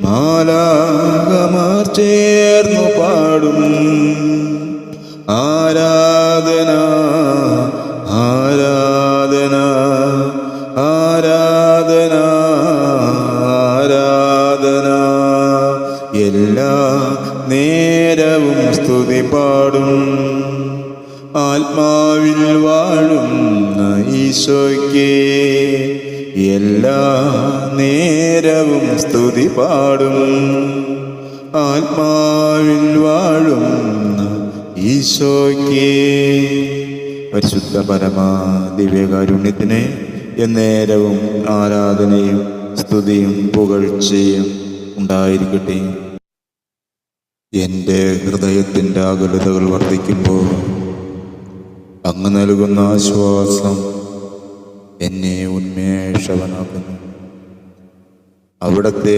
മാലാകമാർ ചേർന്നു പാടും. ആരാധന ആരാധന ആരാധന ആരാധന. എല്ലാ നേരവും സ്തുതി പാടും. ആത്മാവിൽ വാഴും ഈശോയ്ക്ക്. എല്ലാ നേരവും സ്തുതി പാടും. ആത്മാവിൽ വാഴും ഈശോയ്ക്ക്. പരിശുദ്ധ പരമാ ദിവ്യകാരുണ്യത്തിന് എന്നേരവും ആരാധനയും സ്തുതിയും പുകഴ്ചയും ഉണ്ടായിരിക്കട്ടെ. എന്റെ ഹൃദയത്തിന്റെ അകലതകൾ വർദ്ധിക്കുമ്പോൾ അങ്ങ് നൽകുന്ന ആശ്വാസം എന്നെ ഉന്മേഷവനാക്കുന്നു അവിടത്തെ